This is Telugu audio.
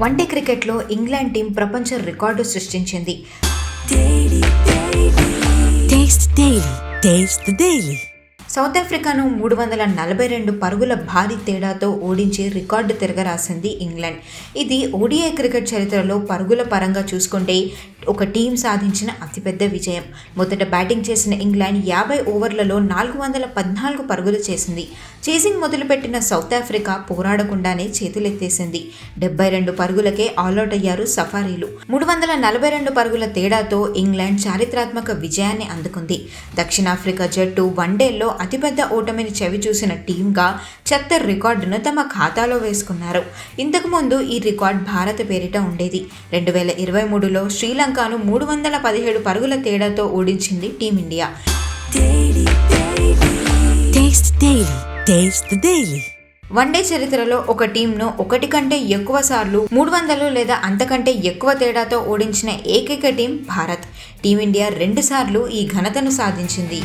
వన్డే క్రికెట్లో ఇంగ్లాండ్ టీం ప్రపంచ రికార్డు సృష్టించింది. సౌత్ ఆఫ్రికాను మూడు వందల నలభై రెండు పరుగుల భారీ తేడాతో ఓడించి రికార్డు తిరగరాసింది ఇంగ్లాండ్ ఇది ఓడిఐ క్రికెట్ చరిత్రలో పరుగుల పరంగా చూసుకుంటే ఒక టీం సాధించిన అతిపెద్ద విజయం. మొదట బ్యాటింగ్ చేసిన ఇంగ్లాండ్ యాభై ఓవర్లలో నాలుగు వందల పద్నాలుగు పరుగులు చేసింది. చేసింగ్ మొదలుపెట్టిన సౌత్ ఆఫ్రికా పోరాడకుండానే చేతులెత్తేసింది. డెబ్బై రెండు పరుగులకే ఆల్అౌట్ అయ్యారు సఫారీలు. మూడు వందల నలభై రెండు పరుగుల తేడాతో ఇంగ్లాండ్ చారిత్రాత్మక విజయాన్ని అందుకుంది. దక్షిణాఫ్రికా జట్టు వన్డేల్లో అతిపెద్ద ఓటమిని చవిచూసిన టీంగా చెత్త రికార్డును తమ ఖాతాలో వేసుకున్నారు. ఇంతకుముందు ఈ రికార్డ్ భారత పేరిట ఉండేది. రెండు వేల ఇరవై మూడులో శ్రీలంక శ్రీలంకను మూడు వందల పదిహేడు పరుగుల తేడాతో ఓడించింది టీమిండియా. వన్డే చరిత్రలో ఒక టీంను ఒకటి కంటే ఎక్కువ సార్లు మూడు వందలు లేదా అంతకంటే ఎక్కువ తేడాతో ఓడించిన ఏకైక టీం భారత్. టీమిండియా రెండుసార్లు ఈ ఘనతను సాధించింది.